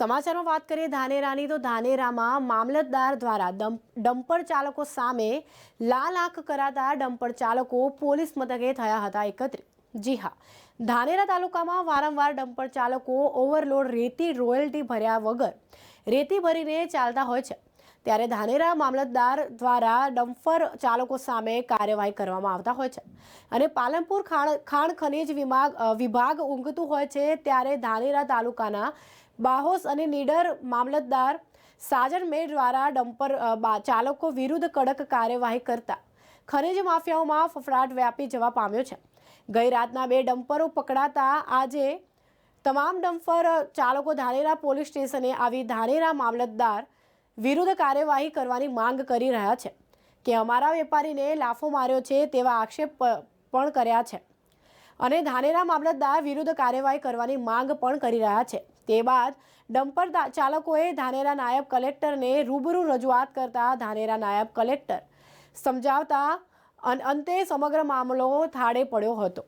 સમાચારમાં વાત કરીએ ધાનેરાની, તો ધાનેરામાં મામલતદાર દ્વારા ડમ્પર ચાલકો સામે લાલ આંખ કરાતા ડમ્પર ચાલકો પોલીસ મથકે થયા હતા એકત્રિત. જી હા, ધાનેરા તાલુકામાં વારંવાર ડમ્પર ચાલકો ઓવરલોડ રેતી, રોયલ્ટી ભર્યા વગર રેતી ભરીને ચાલતા હોય છે. ત્યારે ધાનેરા મામલતદાર દ્વારા ડમ્પર ચાલકો સામે કાર્યવાહી કરવામાં આવતા હોય છે. અને પાલનપુર ખાણ ખાણ ખનીજ વિભાગ વિભાગ ઊંઘતું હોય છે, ત્યારે ધાનેરા તાલુકાના બાહોસ અને નીડર મામલતદાર સાજન મેર દ્વારા ડમ્પર ચાલકો વિરુદ્ધ કડક કાર્યવાહી કરતા ખનીજ માફિયાઓમાં ફફડાટ વ્યાપી જવા પામ્યો છે. ગઈ રાતના બે ડમ્પરો પકડાતા આજે તમામ ડમ્પર ચાલકો ધાનેરા પોલીસ સ્ટેશને આવી ધાનેરા મામલતદાર વિરુદ્ધ કાર્યવાહી કરવાની માંગ કરી રહ્યા છે કે અમારા વેપારીને લાફો માર્યો છે તેવા આક્ષેપ પણ કર્યા છે. અને ધાનેરા મામલતદાર વિરુદ્ધ કાર્યવાહી કરવાની માંગ પણ કરી રહ્યા છે. તે બાદ ડમ્પર ચાલકોએ ધાનેરા નાયબ કલેક્ટરને રૂબરૂ રજૂઆત કરતા ધાનેરા નાયબ કલેક્ટર સમજાવતા અંતે સમગ્ર મામલો થાળે પડ્યો હતો.